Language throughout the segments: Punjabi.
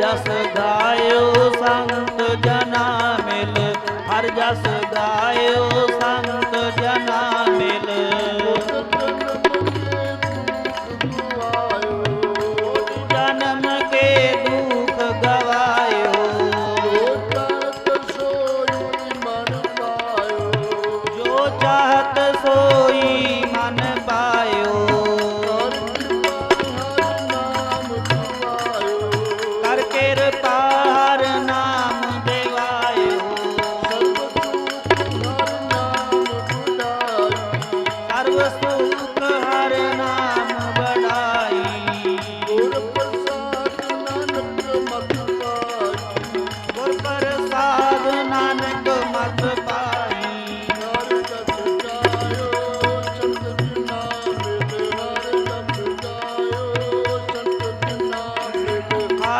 ਜਸ ਗਾਇਓ ਸੰਤ ਜਨਾ ਮਿਲ ਹਰ ਜਸ ਗਾਇਓ ਸੰਤ ਜਨਾ ਮਿਲ। ਜਨਮ ਕੇ ਦੁਖ ਗਵਾਇਓ। ਜੋ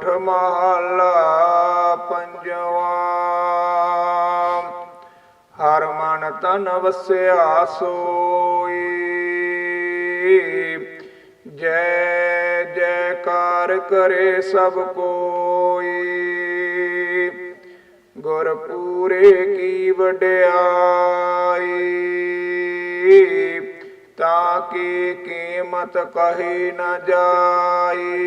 ਸੋਰਠ ਮਹਲਾ ਪੰਜਵਾ। ਹਰ ਮਨ ਤਨ ਵਸਿਆ ਸੋਈ। ਜੈ ਜੈਕਾਰ ਕਰੇ ਸਭ ਕੋਈ। ਗੁਰ ਪੂਰੇ ਕੀ ਵਡਿਆਈ। ਤਾਂ ਕਿ ਕੀਮਤ ਕਹੀ ਨਾ ਜਾਈ।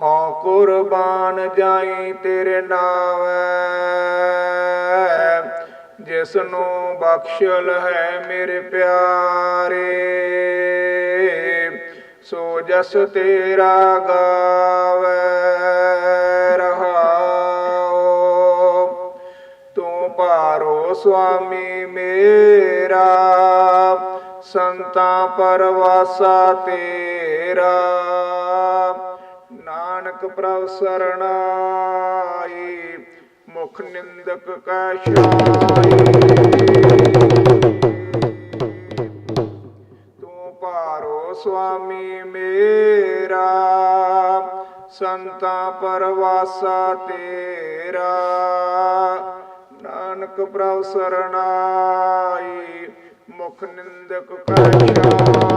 ਹਾਂ ਕੁਰਬਾਨ ਜਾਈ ਤੇਰੇ ਨਾਵੇਂ ਜਿਸ ਨੂੰ ਬਖਸ਼ਲ ਹੈ ਮੇਰੇ ਪਿਆਰੇ, ਸੋ ਜਸ ਤੇਰਾ ਗਾਵੇ ਰਹਾਓ ਤੂੰ ਪਾਰੋ ਸੁਆਮੀ ਮੇਰਾ, ਸੰਤਾਂ ਪਰਵਾਸਾ ਤੇਰਾ। ਨਾਨਕ ਪ੍ਰਭ ਸਰਣਾਈ, ਮੁਖ ਨਿੰਦਕ ਕੈ ਤੂੰ ਪਾਰੋ ਸੁਆਮੀ ਮੇਰਾ, ਸੰਤਾਂ ਪਰਵਾਸਾ ਤੇਰਾ। ਨਾਨਕ ਪ੍ਰਭ ਸਰਣਾਈ, ਮੁਖ ਨਿੰਦਕ ਕੈ ਛਾਈ